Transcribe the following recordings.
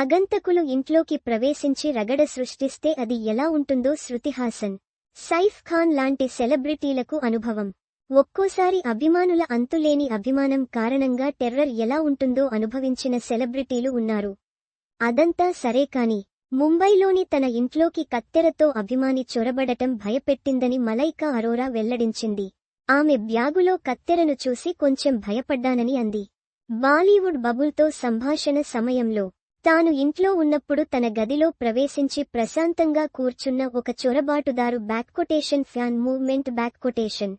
అగంతకులు ఇంట్లోకి ప్రవేశించి రగడ సృష్టిస్తే అది ఎలా ఉంటుందో శృతిహాసన్ సైఫ్ ఖాన్ లాంటి సెలబ్రిటీలకు అనుభవం. ఒక్కోసారి అభిమానుల అంతులేని అభిమానం కారణంగా టెర్రర్ ఎలా ఉంటుందో అనుభవించిన సెలబ్రిటీలు ఉన్నారు. అదంతా సరే కాని ముంబైలోని తన ఇంట్లోకి కత్తెరతో అభిమాని చొరబడటం భయపెట్టిందని మలైకా అరోరా వెల్లడించింది. ఆమె బ్యాగులో కత్తెరను చూసి కొంచెం భయపడ్డానని అంది. బాలీవుడ్ బబుల్తో సంభాషణ సమయంలో తాను ఇంట్లో ఉన్నప్పుడు తన గదిలో ప్రవేశించి ప్రశాంతంగా కూర్చున్న ఒక చొరబాటుదారు బ్యాక్కొటేషన్ ఫ్యాన్ మూవ్మెంట్ బ్యాక్కొటేషన్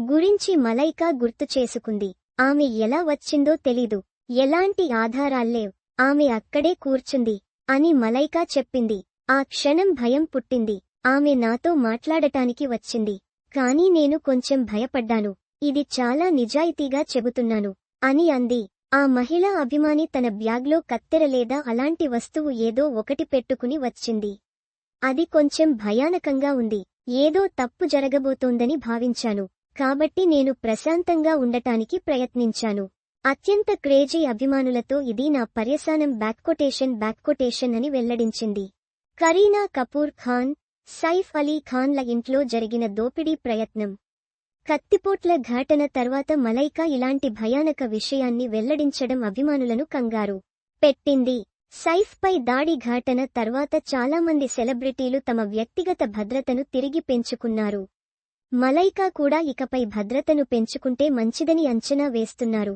గురించి మలైకా గుర్తు చేసుకుంది. ఆమె ఎలా వచ్చిందో తెలీదు. ఎలాంటి ఆధారాల్లేవ్ ఆమె అక్కడే కూర్చుంది అని మలైకా చెప్పింది. ఆ క్షణం భయం పుట్టింది. ఆమె నాతో మాట్లాడటానికి వచ్చింది. కానీ నేను కొంచెం భయపడ్డాను. ఇది చాలా నిజాయితీగా చెబుతున్నాను అని అంది. ఆ మహిళా అభిమాని తన బ్యాగ్లో కత్తెర లేదా అలాంటి వస్తువు ఏదో ఒకటి పెట్టుకుని వచ్చింది. అది కొంచెం భయానకంగా ఉంది. ఏదో తప్పు జరగబోతోందని భావించాను. కాబట్టి నేను ప్రశాంతంగా ఉండటానికి ప్రయత్నించాను. అత్యంత క్రేజీ అభిమానులతో ఇది నా పర్యసానం బ్యాక్కొటేషన్ బ్యాక్కొటేషన్ అని వెల్లడించింది. కరీనా కపూర్ ఖాన్ సైఫ్ అలీ ఖాన్ల ఇంట్లో జరిగిన దోపిడీ ప్రయత్నం. కత్తిపోట్ల ఘాటన తర్వాత మలైకా ఇలాంటి భయానక విషయాన్ని వెల్లడించడం అభిమానులను కంగారు పెట్టింది. సైఫ్పై దాడి ఘాటన తర్వాత చాలామంది సెలబ్రిటీలు తమ వ్యక్తిగత భద్రతను తిరిగి పెంచుకున్నారు. మలైకా కూడా ఇకపై భద్రతను పెంచుకుంటే మంచిదని అంచనా వేస్తున్నారు.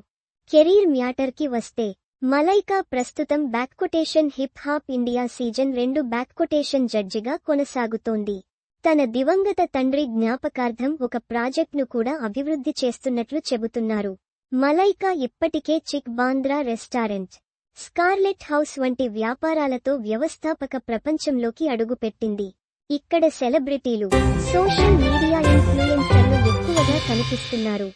కెరీర్ మ్యాటర్కి వస్తే మలైకా ప్రస్తుతం బ్యాక్కొటేషన్ హిప్ హాప్ ఇండియా సీజన్ రెండు బ్యాక్కొటేషన్ జడ్జిగా కొనసాగుతోంది. తన దివంగత తండ్రి జ్ఞాపకార్థం ఒక ప్రాజెక్ట్ను కూడా అభివృద్ధి చేస్తున్నట్లు చెబుతున్నారు. మలైకా ఇప్పటికే chic Bandra restaurant Scarlett house వంటి వ్యాపారాలతో వ్యవస్థాపక ప్రపంచంలోకి అడుగుపెట్టింది. ఇక్కడ సెలబ్రిటీలు సోషల్ మీడియా ఇన్ఫ్లుయెన్సర్లు ఎక్కువగా కనిపిస్తున్నారు.